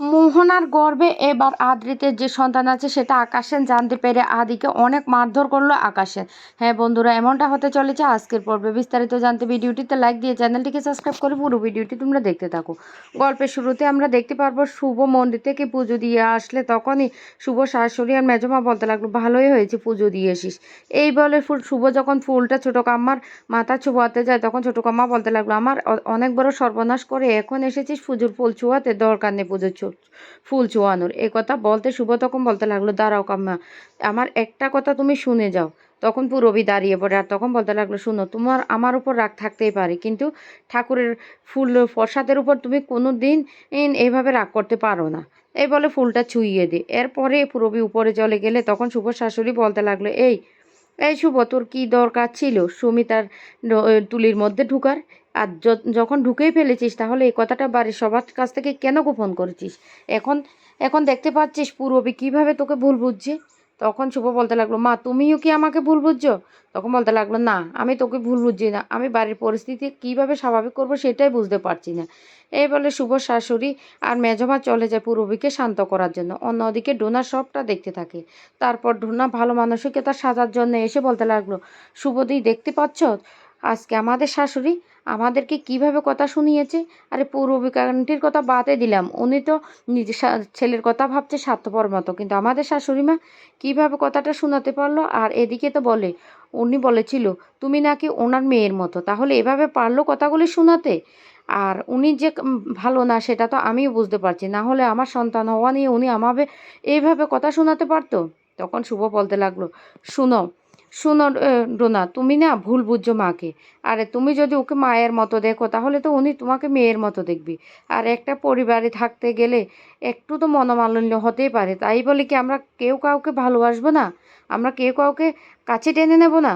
mo মোহনার গর্ভে এবার আদ্রিতের যে সন্তান আছে সেটা আকাশেন জানতে পেরে আদিকে অনেক মারধর করল আকাশেন হ্যাঁ বন্ধুরা, এমনটা হতে চলেছে। আজকের পর্বে বিস্তারিত জানতে ভিডিওটিতে লাইক দিয়ে চ্যানেলটিকে সাবস্ক্রাইব করে পুরো ভিডিওটি তোমরা দেখতে থাকো। গল্পের শুরুতে আমরা দেখতে পারব শুভ মন্দির থেকে পুজো দিয়ে আসলে তখনই শুভ শাশুড়ি আর মেজমা বলতে লাগল, ভালোই হয়েছে পুজো দিয়ে এসিস এই বলে ফুল, শুভ যখন ফুলটা ছোটো কাম্মার মাথা ছোঁয়াতে যায়, তখন ছোটো কাম্মা বলতে লাগল, আমার অনেক বড় সর্বনাশ করে এখন এসেছিস পুজোর ফুল ছোঁয়াতে, দরকার নেই পুজোর ফুল চোয়ানোর। এ কথা বলতে শুভ, তখন বলতে লাগল, দাঁড়াও কাম্মা, আমার একটা কথা তুমি শুনে যাও। তখন পুরবি দাঁড়িয়ে পড়ে, আর তখন বলতে লাগল, শুনো, তোমার, আমার উপর রাগ থাকতেই পারে, কিন্তু ঠাকুরের ফুল প্রসাদের উপর তুমি কোনো দিন এইভাবে রাগ করতে পারো না। এই বলে ফুলটা ছুঁইয়ে দে। এরপরে পুরবি উপরে চলে গেলে তখন শুভ শাশুড়ি বলতে লাগল, এই এই শুভ, তোর কী দরকার ছিল? সুমিতার তুলির মধ্যে ঢুকার। আর যখন ঢুকেই ফেলেছিস, তাহলে এই কথাটা বাড়ির সবার কাছ থেকে কেন গোপন করেছিস? এখন এখন দেখতে পাচ্ছিস পূর্ববী কীভাবে তোকে ভুল বুঝছে? তখন শুভ বলতে লাগল, মা, তুমিও কি আমাকে ভুল বুঝছ? তখন বলতে লাগল, না, আমি তোকে ভুল বুঝছি না। আমি বাড়ির পরিস্থিতি কীভাবে স্বাভাবিক করব সেটাই বুঝতে পারছি না। এই বলে শুভ শাশুড়ি আর মেজমা চলে যায় পূর্ববীকে শান্ত করার জন্য। অন্যদিকে ডোনা সবটা দেখতে থাকে। তারপর ডোনা ভালো মানসিকতা সাজার জন্য এসে বলতে লাগল শুভদি দেখতে পাচ্ছ? আজকে আমাদের শাশুড়ি আমাদেরকে কীভাবে কথা শুনিয়েছে? আরে পূর্ববিকান্তির কথা বাদে দিলাম। উনি তো নিজের ছেলের কথা ভাবছে স্বার্থপর মতো। কিন্তু আমাদের শাশুড়ি মা কীভাবে কথাটা শোনাতে পারল? আর এদিকে তো বলে, উনি বলেছিল, তুমি নাকি ওনার মেয়ের মতো। তাহলে এভাবে পারল কথাগুলি শোনাতে? আর উনি যে ভালো না, সেটা তো আমিও বুঝতে পারছি। না হলে আমার সন্তান হওয়া নিয়ে উনি আমাকে এইভাবে কথা শোনাতে পারতো? তখন শুভ বলতে লাগল, শুনো শুনো ডোনা তুমি না ভুল বুঝছ মাকে। আরে, তুমি যদি ওকে মায়ের মতো দেখো, তাহলে তো উনি তোমাকে মেয়ের মতো দেখবি। আর একটা পরিবারে থাকতে গেলে একটু তো মনোমালিন্য হতেই পারে। তাই বলে কি আমরা কেউ কাউকে ভালোবাসবো না? আমরা কেউ কাউকে কাছে টেনে নেব না?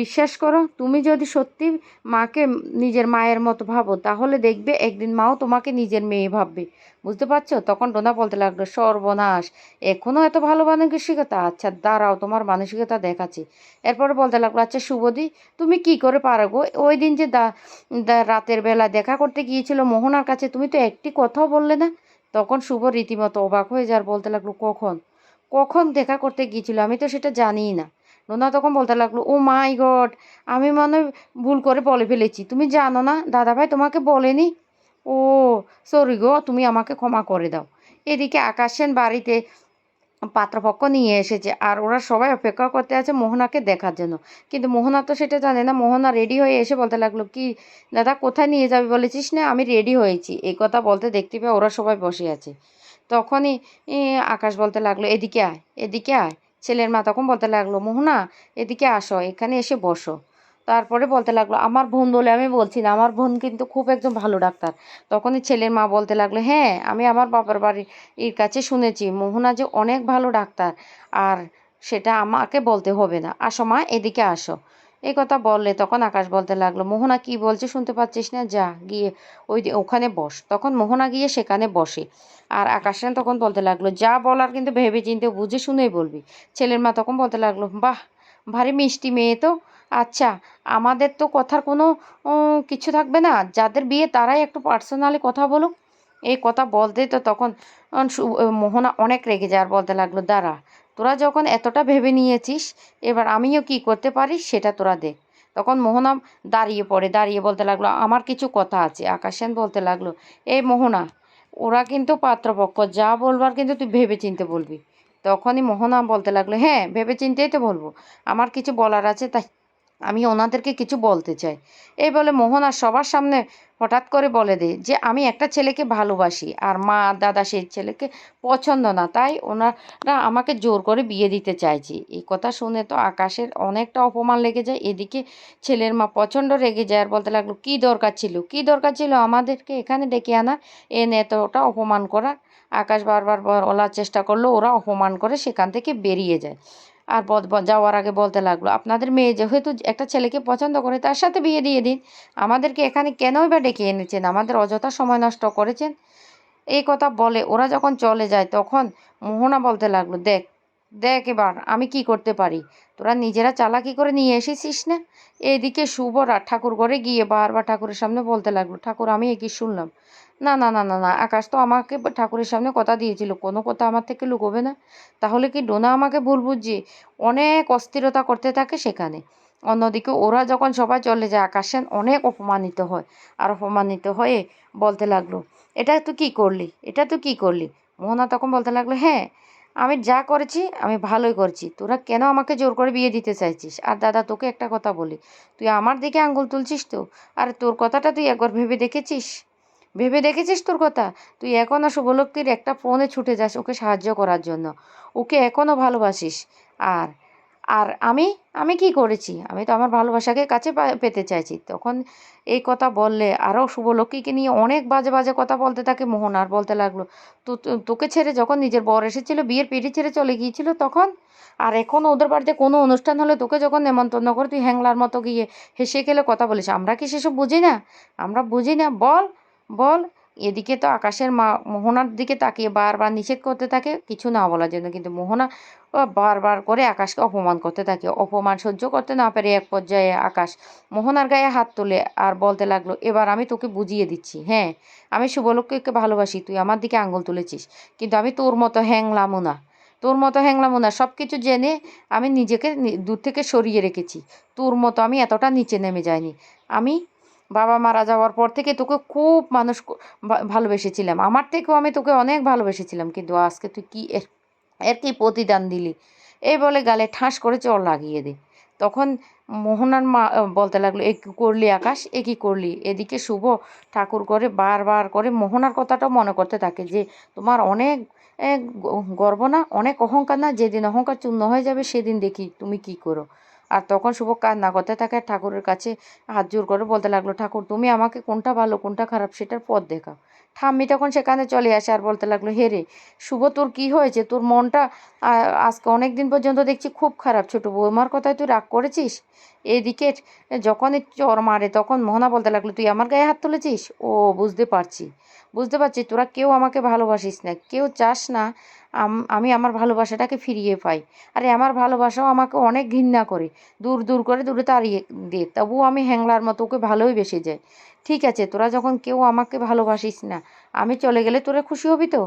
বিশ্বাস করো, তুমি যদি সত্যি মাকে নিজের মায়ের মতো ভাবো, তাহলে দেখবে একদিন মাও তোমাকে নিজের মেয়ে ভাববে। বুঝতে পারছ? তখন ডোনা বলতে লাগল, সর্বনাশ এখনও এত ভালো মানসিকতা? আচ্ছা দাঁড়াও, তোমার মানসিকতা দেখাচ্ছি। এরপরে বলতে লাগল আচ্ছা শুভদি তুমি কি করে পারো গো? ওই দিন যে দা রাতের বেলা দেখা করতে গিয়েছিল মোহনার কাছে, তুমি তো একটি কথাও বললে না। তখন শুভ রীতিমতো অবাক হয়ে যার বলতে লাগল, কখন? কখন দেখা করতে গিয়েছিল? আমি তো সেটা জানিই না। নোনা তখন বলতে লাগল, ও মাই গড, আমি মনে ভুল করে বলে ফেলেছি। তুমি জানো না, দাদাভাই তোমাকে বলেনি? ও সরি গো, তুমি আমাকে ক্ষমা করে দাও। এদিকে আকাশ সেন বাড়িতে পাত্রপক্ষ নিয়ে এসেছে আর ওরা সবাই অপেক্ষা করতে আছে মোহনাকে দেখার জন্য। কিন্তু মোহনা তো সেটা জানে না, মোহনা রেডি হয়ে এসে বলতে লাগল, কি দাদা, কোথায় নিয়ে যাবে বলেছিস না? আমি রেডি হয়েছি। এই কথা বলতে দেখতে পেয়ে ওরা সবাই বসে আছে। তখনই আকাশ বলতে লাগল, এদিকে আয় এদিকে আয়। ছেলের মা তখন বলতে লাগল, মোহনা, এদিকে আসো, এখানে এসে বসো। তারপরে বলতে লাগল, আমার বোন বলে আমি বলছি না, আমার বোন কিন্তু খুব একজন ভালো ডাক্তার। তখনই ছেলের মা বলতে লাগল হ্যাঁ আমি আমার বাবার বাড়ির কাছে শুনেছি, মোহনা যে অনেক ভালো ডাক্তার, আর সেটা আমাকে বলতে হবে না। আসো মা, এদিকে আসো। এই কথা বললে তখন আকাশ বলতে লাগল, মোহনা কি বলছে শুনতে পাচ্ছিস না? যা, গিয়ে ওই ওখানে বস। তখন মোহনা গিয়ে সেখানে বসে। আর আকাশ তখন বলতে লাগল, যা বলার কিন্তু ভেবে চিনতে বুঝে শুনেই বলবি। ছেলের মা তখন বলতে লাগল, বাহ, ভারী মিষ্টি মেয়ে তো। আচ্ছা আমাদের তো কথার কোনো কিছু থাকবে না। যাদের বিয়ে তারাই একটু পার্সোনালি কথা বলুক। এই কথা বলতেই তো তখন মোহনা অনেক রেগে যায় আর বলতে লাগল, দাঁড়া তোরা যখন এতটা ভেবে নিয়েছিস, এবার আমিও কি করতে পারি সেটা তোরা দেখ। তখন মোহনা দাঁড়িয়ে পড়ে, দাঁড়িয়ে বলতে লাগল, আমার কিছু কথা আছে। আকাশেন বলতে লাগল, এই মোহনা, ওরা কিন্তু পাত্রপক্ষ, যা বলবার কিন্তু তুই ভেবে চিনতে বলবি। তখনই মোহনা বলতে লাগল হ্যাঁ ভেবে চিনতেই তো বলব। আমার কিছু বলার আছে, তাই আমি ওনাদেরকে কিছু বলতে চাই। এই বলে মোহন আর সবার সামনে হঠাৎ করে বলে দেয় যে, আমি একটা ছেলেকে ভালোবাসি আর মা দাদা সেই ছেলেকে পছন্দ না। তাই ওনারা আমাকে জোর করে বিয়ে দিতে চাইছি। এই কথা শুনে তো আকাশের অনেকটা অপমান লেগে যায়। এদিকে ছেলের মা প্রচণ্ড রেগে যায় আর বলতে লাগল, কী দরকার ছিল? কী দরকার ছিল আমাদেরকে এখানে ডেকে আনা? এনে এতটা অপমান করা। আকাশ বারবার বলার চেষ্টা করল, ওরা অপমান করে সেখান থেকে বেরিয়ে যায়। আর যাওয়ার আগে বলতে লাগল, আপনাদের মেয়ে যেহেতু একটা ছেলেকে পছন্দ করে তার সাথে বিয়ে দিয়ে দিন। আমাদেরকে এখানে কেনই বা ডেকে এনেছেন? আমাদের অযথা সময় নষ্ট করেছেন। এই কথা বলে ওরা যখন চলে যায়, তখন মোহনা বলতে লাগল, দেখ দেখ এবার, আমি কি করতে পারি? তোরা নিজেরা চালাকি করে নিয়ে এসেছিস না? এদিকে শুভরা ঠাকুর ঘরে গিয়ে বারবার ঠাকুরের সামনে বলতে লাগল, ঠাকুর, আমি একই শুনলাম? না না না না না, আকাশ তো আমাকে ঠাকুরের সামনে কথা দিয়েছিল, কোনো কথা আমার থেকে লুকোবে না। তাহলে কি ডোনা আমাকে ভুল বুঝছি অনেক অস্থিরতা করতে থাকে সেখানে? অন্যদিকে ওরা যখন সবাই চলে যায় আকাশেন অনেক অপমানিত হয় আর অপমানিত হয়ে বলতে লাগল, এটা তুই কী করলি? এটা তুই কী করলি? মোহনা তখন বলতে লাগল হ্যাঁ আমি যা করেছি, আমি ভালোই করছি। তোরা কেন আমাকে জোর করে বিয়ে দিতে চাইছিস? আর দাদা, তোকে একটা কথা বলি। তুই আমার দিকে আঙ্গুল তুলছিস তো? আর তোর কথাটা তুই একবার ভেবে দেখেছিস? ভেবে দেখেছিস তোর কথা? তুই এখনও শুভলক্তির একটা ফোনে ছুটে যাস ওকে সাহায্য করার জন্য। ওকে এখনও ভালোবাসিস। আর আর আমি আমি কি করেছি? আমি তো আমার ভালোবাসাকে কাছে পেতে চাইছি। তখন এই কথা বললে আরও শুভলক্ষ্মীকে নিয়ে অনেক বাজে বাজে কথা বলতে থাকে মোহন আর বলতে লাগল, তো তোকে ছেড়ে যখন নিজের বর এসেছিল, বিয়ের পিঠে ছেড়ে চলে গিয়েছিল তখন? আর এখন ওদের বাড়িতে কোনো অনুষ্ঠান হলে তোকে যখন নেমন্তন্ন করে, তুই হ্যাংলার মতো গিয়ে হেসে খেলে কথা বলিস? আমরা কি সেসব বুঝি না? আমরা বুঝি না। বল বল। এদিকে তো আকাশের মা, মোহনার দিকে তাকিয়ে বারবার নিষেধ করতে থাকে, কিছু না বলার জন্য। কিন্তু মোহনা বারবার করে আকাশকে অপমান করতে থাকে। অপমান সহ্য করতে না পেরে এক পর্যায়ে আকাশ মোহনার গায়ে হাত তোলে আর বলতে লাগল, এবার আমি তোকে বুঝিয়ে দিচ্ছি। হ্যাঁ আমি শুভলক্ষ্মীকে ভালোবাসি, তুই আমার দিকে আঙুল তুলেছিস, কিন্তু আমি তোর মতো হ্যাংলামও না। তোর মতো হ্যাংলামও না। সব কিছু জেনে আমি নিজেকে দূর থেকে সরিয়ে রেখেছি। তোর মতো আমি এতটা নিচে নেমে যাইনি। আমি বাবা মারা যাওয়ার পর থেকে তোকে খুব মানুষ ভালোবেসেছিলাম। আমার থেকেও আমি তোকে অনেক ভালোবেসেছিলাম। কিন্তু আজকে তুই কী এর এর কি প্রতিদান দিলি? এই বলে গালে ঠাস করে চর লাগিয়ে দে। তখন মোহনার মা বলতে লাগল, এ করলি আকাশ? এ কী করলি? এদিকে শুভ ঠাকুর করে বারবার করে। মোহনার কথাটাও মনে করতে থাকে যে, তোমার অনেক গর্ব না, অনেক অহংকার না? যেদিন অহংকার চূর্ণ হয়ে যাবে, সেদিন দেখি তুমি কি করো। আর তখন শুভ কান্না করতে থাকে ঠাকুরের কাছে হাত জোর করে বলতে লাগল, ঠাকুর, তুমি আমাকে কোনটা ভালো, কোনটা খারাপ সেটার পথ দেখাও। ঠাম্মি তখন সেখানে চলে আসে আর বলতে লাগল, হে রে, শুভ, তোর কী হয়েছে? তোর মনটা আজকে অনেক দিন পর্যন্ত দেখছি খুব খারাপ। ছোটো বৌমার কথায় তুই রাগ করেছিস? এদিকে যখনই চর মারে তখন মোহনা বলতে লাগল, তুই আমার গায়ে হাত তুলেছিস? ও, বুঝতে পারছি বুঝতে পারছি। তোরা কেউ আমাকে ভালোবাসিস না, কেউ চাস না আমি আমার ভালোবাসাটাকে ফিরিয়ে পাই। আরে, আমার ভালোবাসাও আমাকে অনেক ঘৃণা করে। দূর দূর করে, দূরে তাড়িয়ে দে তবুও আমি হ্যাংলার মতো ওকে ভালোই বেসে যাই। ঠিক আছে, তোরা যখন কেউ আমাকে ভালোবাসিস না, আমি চলে গেলে তোরা খুশি হবি তো?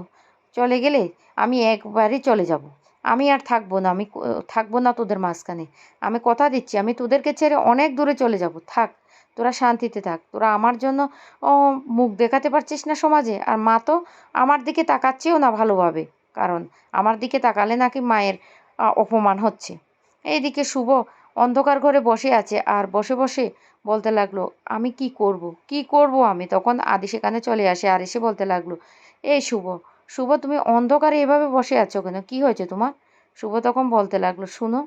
চলে গেলে আমি একবারই চলে যাব। আমি আর থাকব না, আমি থাকব না তোদের মাঝখানে। আমি কথা দিচ্ছি, আমি তোদেরকে ছেড়ে অনেক দূরে চলে যাব। থাক, তোরা শান্তিতে থাক। তোরা আমার জন্য মুখ দেখাতে পারছিস না সমাজে। আর মা তো আমার দিকে তাকাচ্ছেও না ভালোভাবে। কারণ আমার দিকে তাকালে নাকি মায়ের অপমান হচ্ছে। এইদিকে শুভ অন্ধকার ঘরে বসে আছে আর বসে বসে বলতে লাগল, আমি কি করব? কি করব আমি? তখন আদি সেখানে চলে আসে আর এসে বলতে লাগল, এই শুভ শুভ তুমি অন্ধকারে এভাবে বসে আছো কেন? কি হয়েছে তোমার? শুভ তখন বলতে লাগল, শুনো,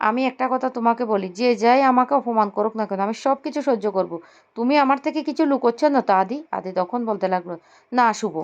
আমি একটা কথা তোমাকে বলি, যে যাই আমাকে অপমান করুক না কেন, আমি সব কিছু সহ্য করব। তুমি আমার থেকে কিছু লুকোচ্ছ না তো আদি? আদি তখন বলতে লাগল, না শুভ।